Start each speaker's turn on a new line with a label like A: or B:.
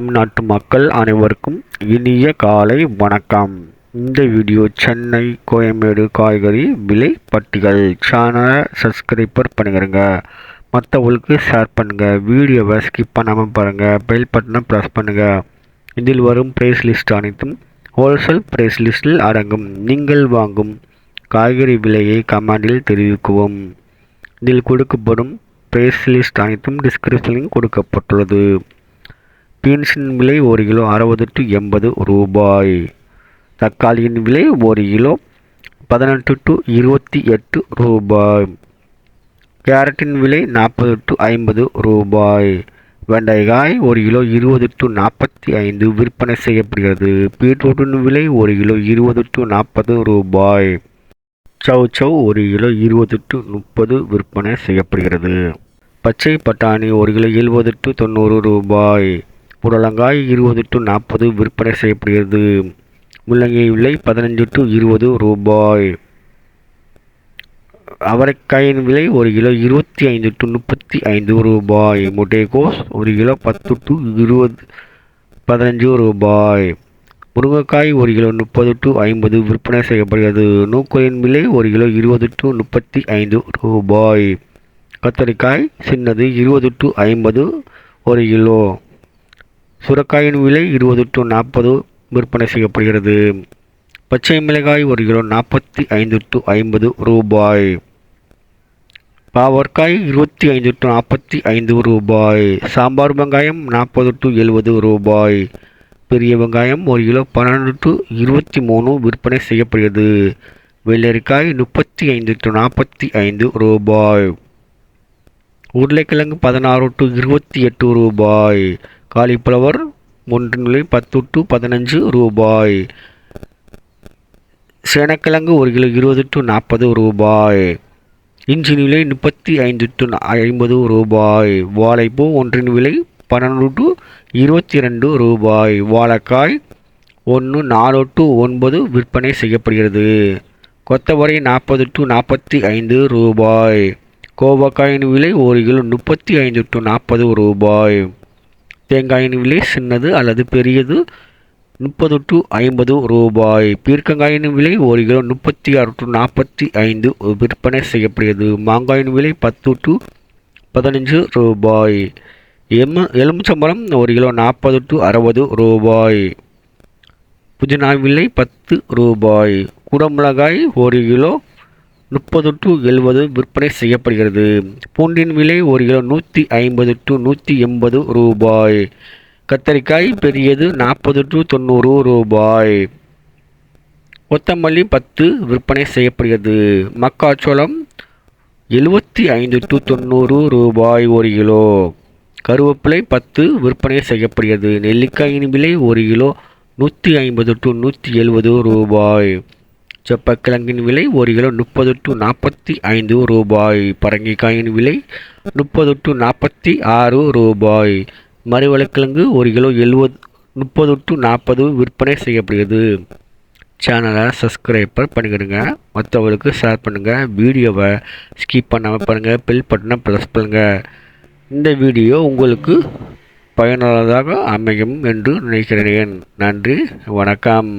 A: தமிழ்நாட்டு மக்கள் அனைவருக்கும் இனிய காலை வணக்கம். இந்த வீடியோ சென்னை கோயம்பேடு காய்கறி விலை பட்டிகள் சேனலை சப்ஸ்கிரைபர் பண்ணிக்கிறங்க மற்றவங்களுக்கு ஷேர் பண்ணுங்கள் வீடியோவை ஸ்கிப் பண்ணாமல் பாருங்கள் பெல் பட்டனை ப்ரெஸ் பண்ணுங்கள் இதில் வரும் ப்ரைஸ் லிஸ்ட் அனைத்தும் ஹோல்சேல் ப்ரைஸ் லிஸ்டில் அடங்கும். நீங்கள் வாங்கும் காய்கறி விலையை கமெண்டில் தெரிவிக்கவும். இதில் கொடுக்கப்படும் ப்ரைஸ் லிஸ்ட் அனைத்தும் டிஸ்கிரிப்ஷனில் கொடுக்கப்பட்டுள்ளது. பீன்ஸின் விலை ஒரு கிலோ அறுபது டு எண்பது ரூபாய். தக்காளியின் விலை ஒரு கிலோ பதினெட்டு டு இருபத்தி எட்டு ரூபாய். கேரட்டின் விலை நாற்பது டு ஐம்பது ரூபாய். வெண்டைக்காய் ஒரு கிலோ இருபது டு நாற்பத்தி ஐந்து விற்பனை செய்யப்படுகிறது. பீட்ரூட்டின் விலை ஒரு கிலோ இருபது டு நாற்பது ரூபாய். சவ் சவ் ஒரு கிலோ இருபது டு முப்பது விற்பனை செய்யப்படுகிறது. பச்சை பட்டாணி ஒரு கிலோ எழுபது டு தொண்ணூறு ரூபாய். புடலங்காய் இருபது டு நாற்பது விற்பனை செய்யப்படுகிறது. முள்ளங்கி விலை பதினஞ்சு டு இருபது ரூபாய். அவரைக்காயின் விலை ஒரு கிலோ இருபத்தி ஐந்து டு முப்பத்தி ஐந்து ரூபாய். முட்டைகோஸ் ஒரு கிலோ பத்து டு இருபது பதினஞ்சு ரூபாய். முருங்கைக்காய் ஒரு கிலோ முப்பது டு ஐம்பது விற்பனை செய்யப்படுகிறது. நூக்கோலின் விலை ஒரு கிலோ இருபது டு முப்பத்தி ஐந்து ரூபாய். கத்தரிக்காய் சின்னது இருபது டு ஐம்பது ஒரு கிலோ. சுரக்காயின் விலை இருபது டு நாற்பது விற்பனை செய்யப்படுகிறது. பச்சை மிளகாய் ஒரு கிலோ நாற்பத்தி ஐந்து டு ஐம்பது ரூபாய். பாவற்காய் இருபத்தி ஐந்து டு நாற்பத்தி ஐந்து ரூபாய். சாம்பார் வெங்காயம் நாற்பது டு எழுபது ரூபாய். பெரிய வெங்காயம் ஒரு கிலோ பன்னெண்டு டு இருபத்தி மூணு விற்பனை செய்யப்படுகிறது. வெள்ளரிக்காய் முப்பத்தி ஐந்து டு நாற்பத்தி ஐந்து ரூபாய். உருளைக்கிழங்கு பதினாறு டு இருபத்தி எட்டு ரூபாய். காலிஃப்ளவர் ஒன்றின் விலை பத்து டு பதினஞ்சு ரூபாய். சேனக்கிழங்கு ஒரு கிலோ இருபது டு நாற்பது ரூபாய். இஞ்சி விலை முப்பத்தி ஐந்து டு ஐம்பது ரூபாய். வாழைப்பூ ஒன்றின் விலை பன்னெண்டு டு இருபத்தி ரெண்டு ரூபாய். வாழைக்காய் ஒன்று நாலு டு ஒன்பது விற்பனை செய்யப்படுகிறது. கொத்தவரை நாற்பது டு நாற்பத்தி ஐந்து ரூபாய். கோவக்காயின் விலை ஒரு கிலோ முப்பத்தி ஐந்து டு நாற்பது ரூபாய். தேங்காயின் விலை சின்னது அல்லது பெரியது முப்பது டு ஐம்பது ரூபாய். பீர்க்கங்காயின் விலை ஒரு கிலோ முப்பத்தி ஆறு டு நாற்பத்தி ஐந்து விற்பனை செய்யப்படுகிறது. மாங்காயின் விலை பத்து டு பதினஞ்சு ரூபாய். எம் எலுமிச்சம்பழம் ஒரு கிலோ நாற்பது டு அறுபது ரூபாய். புதினா விலை பத்து ரூபாய். குடமிளகாய் ஒரு கிலோ முப்பது டு எழுபது விற்பனை செய்யப்படுகிறது. பூண்டின் விலை ஒரு கிலோ நூற்றி ஐம்பது டு நூற்றி எண்பது ரூபாய். கத்தரிக்காய் பெரியது நாற்பது டு தொண்ணூறு ரூபாய். கொத்தமல்லி பத்து விற்பனை செய்யப்படுகிறது. மக்காச்சோளம் எழுபத்தி ஐந்து டு தொண்ணூறு ரூபாய் ஒரு கிலோ. கருவேப்பிலை பத்து விற்பனை செய்யப்படுகிறது. நெல்லிக்காயின் விலை ஒரு கிலோ நூற்றி ஐம்பது டு நூற்றி எழுபது ரூபாய். செப்பக்கிழங்கின் விலை ஒரு கிலோ முப்பது டு நாற்பத்தி ஐந்து ரூபாய். பரங்கிக்காயின் விலை முப்பது டு நாற்பத்தி ஆறு ரூபாய். மறுவளைக்கிழங்கு ஒரு கிலோ எழுபது முப்பது டு நாற்பது விற்பனை செய்யப்படுகிறது. சேனலை சப்ஸ்கிரைபர் பண்ணிக்கிடுங்க. மற்றவங்களுக்கு ஷேர் பண்ணுங்கள் வீடியோவை ஸ்கிப் பண்ணாமல் பாருங்கள் பில் பட்டனை ப்ரெஸ் பண்ணுங்கள் இந்த வீடியோ உங்களுக்கு பயனுள்ளதாக அமையும் என்று நினைக்கிறேன். நன்றி. வணக்கம்.